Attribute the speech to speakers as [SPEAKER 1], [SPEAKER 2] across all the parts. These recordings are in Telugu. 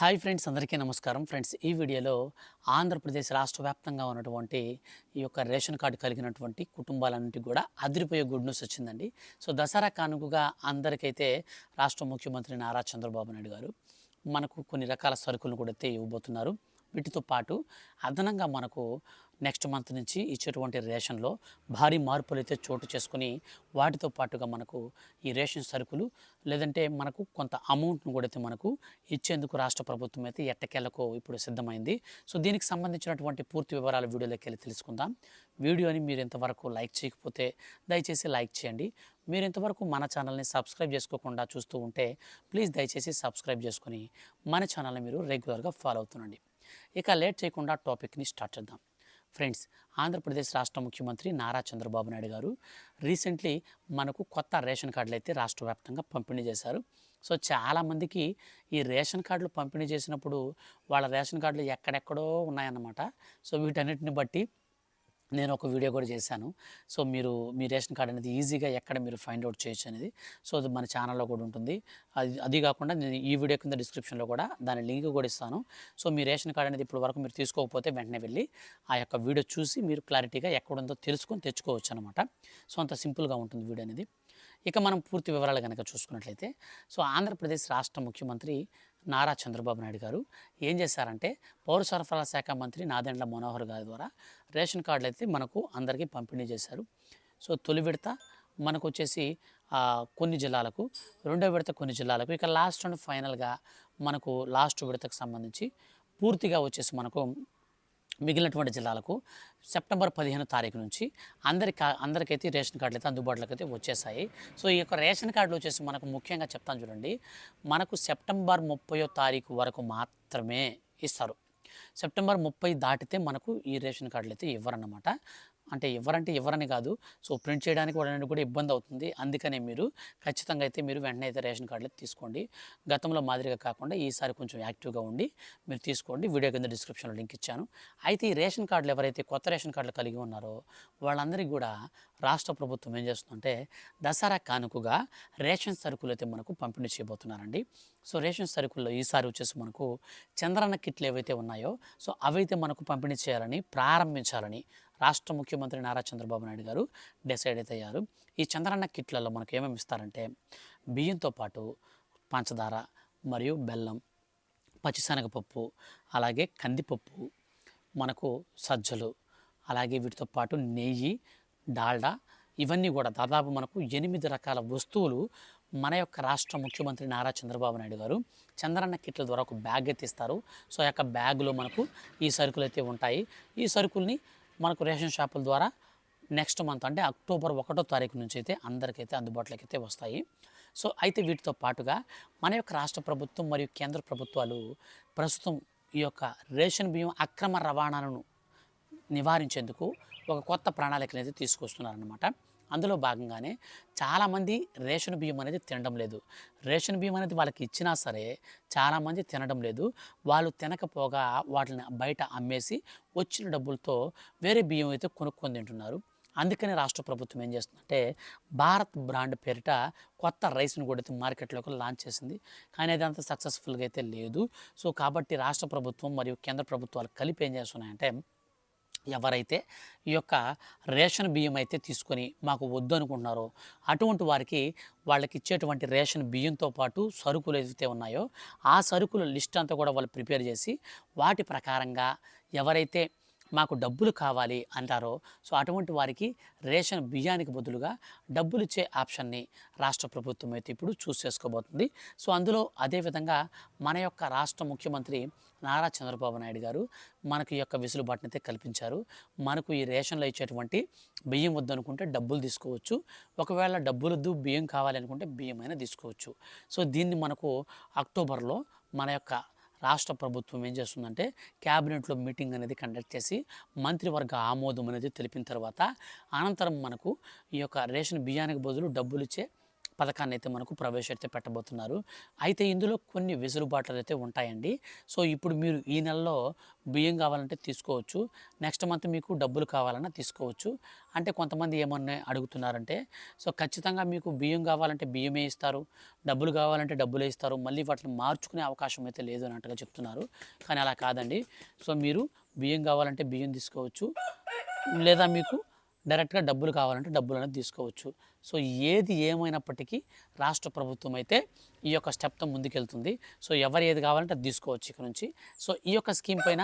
[SPEAKER 1] హాయ్ ఫ్రెండ్స్ అందరికీ నమస్కారం. ఫ్రెండ్స్ ఈ వీడియోలో ఆంధ్రప్రదేశ్ రాష్ట్ర వ్యాప్తంగా ఉన్నటువంటి ఈ యొక్క రేషన్ కార్డు కలిగినటువంటి కుటుంబాలన్నింటికి కూడా అదిరిపోయే గుడ్ న్యూస్ వచ్చిందండి. సో దసరా కానుకగా అందరికైతే రాష్ట్ర ముఖ్యమంత్రి నారా చంద్రబాబు నాయుడు గారు మనకు కొన్ని రకాల సరుకులను కూడా అయితే ఇవ్వబోతున్నారు వీటితో పాటు అదనంగా మనకు నెక్స్ట్ మంత్ నుంచి ఇచ్చేటువంటి రేషన్లో భారీ మార్పులు అయితే చోటు చేసుకుని వాటితో పాటుగా మనకు ఈ రేషన్ సరుకులు లేదంటే మనకు కొంత అమౌంట్ను కూడా అయితే మనకు ఇచ్చేందుకు రాష్ట్ర ప్రభుత్వం అయితే ఎట్టకేలకు ఇప్పుడు సిద్ధమైంది. సో దీనికి సంబంధించినటువంటి పూర్తి వివరాలు వీడియోలోకి వెళ్ళి తెలుసుకుందాం. వీడియోని మీరు ఇంతవరకు లైక్ చేయకపోతే దయచేసి లైక్ చేయండి. మీరు ఇంతవరకు మన ఛానల్ని సబ్స్క్రైబ్ చేసుకోకుండా చూస్తూ ఉంటే ప్లీజ్ దయచేసి సబ్స్క్రైబ్ చేసుకొని మన ఛానల్ని మీరు రెగ్యులర్గా ఫాలో అవుతుండండి. ఇక లేట్ చేయకుండా టాపిక్ని స్టార్ట్ చేద్దాం. ఫ్రెండ్స్ ఆంధ్రప్రదేశ్ రాష్ట్ర ముఖ్యమంత్రి నారా చంద్రబాబు నాయుడు గారు రీసెంట్లీ మనకు కొత్త రేషన్ కార్డులు అయితే రాష్ట్ర వ్యాప్తంగా పంపిణీ చేశారు. సో చాలామందికి ఈ రేషన్ కార్డులు పంపిణీ చేసినప్పుడు వాళ్ళ రేషన్ కార్డులు ఎక్కడెక్కడో ఉన్నాయన్నమాట. సో వీటన్నిటిని బట్టి నేను ఒక వీడియో కూడా చేశాను. సో మీరు మీ రేషన్ కార్డ్ అనేది ఈజీగా ఎక్కడ మీరు ఫైండ్ అవుట్ చేయొచ్చు అనేది. సో అది మన ఛానల్లో కూడా ఉంటుంది. అది అది కాకుండా నేను ఈ వీడియో కింద డిస్క్రిప్షన్లో కూడా దాని లింక్ కూడా ఇస్తాను. సో మీ రేషన్ కార్డ్ అనేది ఇప్పుడు వరకు మీరు తీసుకోకపోతే వెంటనే వెళ్ళి ఆ యొక్క వీడియో చూసి మీరు క్లారిటీగా ఎక్కడుందో తెలుసుకొని తెచ్చుకోవచ్చు అనమాట సో అంత సింపుల్గా ఉంటుంది వీడియో అనేది. ఇక మనం పూర్తి వివరాలు కనుక చూసుకున్నట్లయితే సో ఆంధ్రప్రదేశ్ రాష్ట్ర ముఖ్యమంత్రి నారా చంద్రబాబు నాయుడు గారు ఏం చేశారంటే పౌర సరఫరాల శాఖ మంత్రి నాదెండ్ల మనోహర్ గారి ద్వారా రేషన్ కార్డులు అయితే మనకు అందరికీ పంపిణీ చేశారు. సో తొలి విడత మనకు వచ్చేసి కొన్ని జిల్లాలకు రెండో విడత కొన్ని జిల్లాలకు ఇక లాస్ట్ అండ్ ఫైనల్గా మనకు లాస్ట్ విడతకు సంబంధించి పూర్తిగా వచ్చేసి మనకు మిగిలినటువంటి జిల్లాలకు సెప్టెంబర్ పదిహేను తారీఖు నుంచి అందరికి అందరికైతే రేషన్ కార్డులు అయితే అందుబాటులోకి అయితే వచ్చేసాయి. సో ఈ యొక్క రేషన్ కార్డులు వచ్చేసి మనకు ముఖ్యంగా చెప్తాను చూడండి. మనకు సెప్టెంబర్ ముప్పయో తారీఖు వరకు మాత్రమే ఇస్తారు. సెప్టెంబర్ ముప్పై దాటితే మనకు ఈ రేషన్ కార్డులు అయితే ఇవ్వరన్నమాట. అంటే ఎవరంటే ఎవరని కాదు. సో ప్రింట్ చేయడానికి వాళ్ళని కూడా ఇబ్బంది అవుతుంది. అందుకనే మీరు ఖచ్చితంగా అయితే మీరు వెంటనే అయితే రేషన్ కార్డులు తీసుకోండి. గతంలో మాదిరిగా కాకుండా ఈసారి కొంచెం యాక్టివ్గా ఉండి మీరు తీసుకోండి. వీడియో కింద డిస్క్రిప్షన్లో లింక్ ఇచ్చాను. అయితే ఈ రేషన్ కార్డులు ఎవరైతే కొత్త రేషన్ కార్డులు కలిగి ఉన్నారో వాళ్ళందరికీ కూడా రాష్ట్ర ప్రభుత్వం ఏం చేస్తుందంటే దసరా కానుకగా రేషన్ సరుకులు అయితే మనకు పంపిణీ చేయబోతున్నారండి. సో రేషన్ సరుకుల్లో ఈసారి వచ్చేసి మనకు చంద్రన్న కిట్లు ఏవైతే ఉన్నాయో సో అవైతే మనకు పంపిణీ చేయాలని ప్రారంభించాలని రాష్ట్ర ముఖ్యమంత్రి నారా చంద్రబాబు నాయుడు గారు డిసైడ్ అయితే అయ్యారు. ఈ చంద్రన్న కిట్లలో మనకు ఏమేమి ఇస్తారంటే బియ్యంతో పాటు పంచదార మరియు బెల్లం పచ్చిశనగపప్పు అలాగే కందిపప్పు మనకు సజ్జలు అలాగే వీటితో పాటు నెయ్యి డాల్డా ఇవన్నీ కూడా దాదాపు మనకు ఎనిమిది రకాల వస్తువులు మన యొక్క రాష్ట్ర ముఖ్యమంత్రి నారా చంద్రబాబు నాయుడు గారు చంద్రన్న కిట్ల ద్వారా ఒక బ్యాగ్ అయితే ఇస్తారు. సో ఆ యొక్క బ్యాగులో మనకు ఈ సరుకులు అయితే ఉంటాయి. ఈ సరుకుల్ని మనకు రేషన్ షాపుల ద్వారా నెక్స్ట్ మంత్ అంటే అక్టోబర్ ఒకటో తారీఖు నుంచి అయితే అందరికైతే అందుబాటులోకి అయితే వస్తాయి. సో అయితే వీటితో పాటుగా మన యొక్క రాష్ట్ర ప్రభుత్వం మరియు కేంద్ర ప్రభుత్వాలు ప్రస్తుతం ఈ యొక్క రేషన్ బియ్యం అక్రమ రవాణాలను నివారించేందుకు ఒక కొత్త ప్రణాళికను అయితే తీసుకొస్తున్నారనమాట అందులో భాగంగానే చాలామంది రేషన్ బియ్యం అనేది తినడం లేదు. రేషన్ బియ్యం అనేది వాళ్ళకి ఇచ్చినా సరే చాలామంది తినడం లేదు. వాళ్ళు తినకపోగా వాటిని బయట అమ్మేసి వచ్చిన డబ్బులతో వేరే బియ్యం అయితే కొనుక్కొని తింటున్నారు. అందుకని రాష్ట్ర ప్రభుత్వం ఏం చేస్తుందంటే భారత్ బ్రాండ్ పేరిట కొత్త రైస్ను కూడా అయితే మార్కెట్లోకి లాంచ్ చేసింది. కానీ అది అంత సక్సెస్ఫుల్గా అయితే లేదు. సో కాబట్టి రాష్ట్ర ప్రభుత్వం మరియు కేంద్ర ప్రభుత్వాలు కలిపి ఏం చేస్తున్నాయంటే ఎవరైతే ఈ యొక్క రేషన్ బియ్యం అయితే తీసుకొని మాకు వద్దు అనుకుంటున్నారో అటువంటి వారికి వాళ్ళకి ఇచ్చేటువంటి రేషన్ బియ్యంతో పాటు సరుకులు ఏవైతే ఉన్నాయో ఆ సరుకుల లిస్ట్ అంతా కూడా వాళ్ళు ప్రిపేర్ చేసి వాటి ప్రకారంగా ఎవరైతే మాకు డబ్బులు కావాలి అంటారో సో అటువంటి వారికి రేషన్ బియ్యానికి బదులుగా డబ్బులు ఇచ్చే ఆప్షన్ని రాష్ట్ర ప్రభుత్వం అయితే ఇప్పుడు చూస్ చేసుకోబోతుంది. సో అందులో అదేవిధంగా మన యొక్క రాష్ట్ర ముఖ్యమంత్రి నారా చంద్రబాబు నాయుడు గారు మనకు ఈ యొక్క వెసులుబాటుని అయితే కల్పించారు. మనకు ఈ రేషన్లో ఇచ్చేటువంటి బియ్యం వద్దనుకుంటే డబ్బులు తీసుకోవచ్చు. ఒకవేళ డబ్బులు వద్దు బియ్యం కావాలి అనుకుంటే బియ్యం అయినా తీసుకోవచ్చు. సో దీన్ని మనకు అక్టోబర్లో మన యొక్క రాష్ట్ర ప్రభుత్వం ఏం చేస్తుందంటే క్యాబినెట్లో మీటింగ్ అనేది కండక్ట్ చేసి మంత్రివర్గ ఆమోదం అనేది తెలిపిన తర్వాత అనంతరం మనకు ఈ యొక్క రేషన్ బియ్యానికి బదులు డబ్బులు ఇచ్చే పథకాన్ని అయితే మనకు ప్రవేశపెడితే పెట్టబోతున్నారు. అయితే ఇందులో కొన్ని వెసులుబాట్లు అయితే ఉంటాయండి. సో ఇప్పుడు మీరు ఈ నెలలో బియ్యం కావాలంటే తీసుకోవచ్చు. నెక్స్ట్ మంత్ మీకు డబ్బులు కావాలన్నా తీసుకోవచ్చు. అంటే కొంతమంది ఏమన్నా అడుగుతున్నారంటే సో ఖచ్చితంగా మీకు బియ్యం కావాలంటే బియ్యమే ఇస్తారు. డబ్బులు కావాలంటే డబ్బులే ఇస్తారు. మళ్ళీ వాటిని మార్చుకునే అవకాశం అయితే లేదు అన్నట్టుగా చెప్తున్నారు. కానీ అలా కాదండి. సో మీరు బియ్యం కావాలంటే బియ్యం తీసుకోవచ్చు. లేదా మీకు డైరెక్ట్గా డబ్బులు కావాలంటే డబ్బులు అనేది తీసుకోవచ్చు. సో ఏది ఏమైనప్పటికీ రాష్ట్ర ప్రభుత్వం అయితే ఈ యొక్క స్టెప్తో ముందుకెళ్తుంది. సో ఎవరు ఏది కావాలంటే అది తీసుకోవచ్చు ఇక్కడ నుంచి. సో ఈ యొక్క స్కీమ్ పైన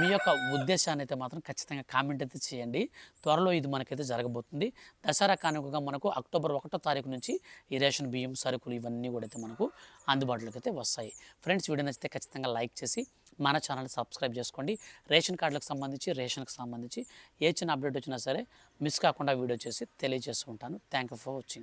[SPEAKER 1] మీ యొక్క ఉద్దేశాన్ని అయితే మాత్రం ఖచ్చితంగా కామెంట్ అయితే చేయండి. త్వరలో ఇది మనకైతే జరగబోతుంది. దసరా కానుకగా మనకు అక్టోబర్ ఒకటో తారీఖు నుంచి ఈ రేషన్ బియ్యం సరుకులు ఇవన్నీ కూడా అయితే మనకు అందుబాటులోకి అయితే వస్తాయి. ఫ్రెండ్స్ వీడియో నచ్చితే ఖచ్చితంగా లైక్ చేసి మన ఛానల్ సబ్స్క్రైబ్ చేసుకోండి. రేషన్ కార్డులకు సంబంధించి రేషన్కి సంబంధించి ఏ చిన్న అప్డేట్ వచ్చినా సరే మిస్ కాకుండా వీడియో చేసి తెలియజేస్తూ ఉంటాను. Thank you for watching.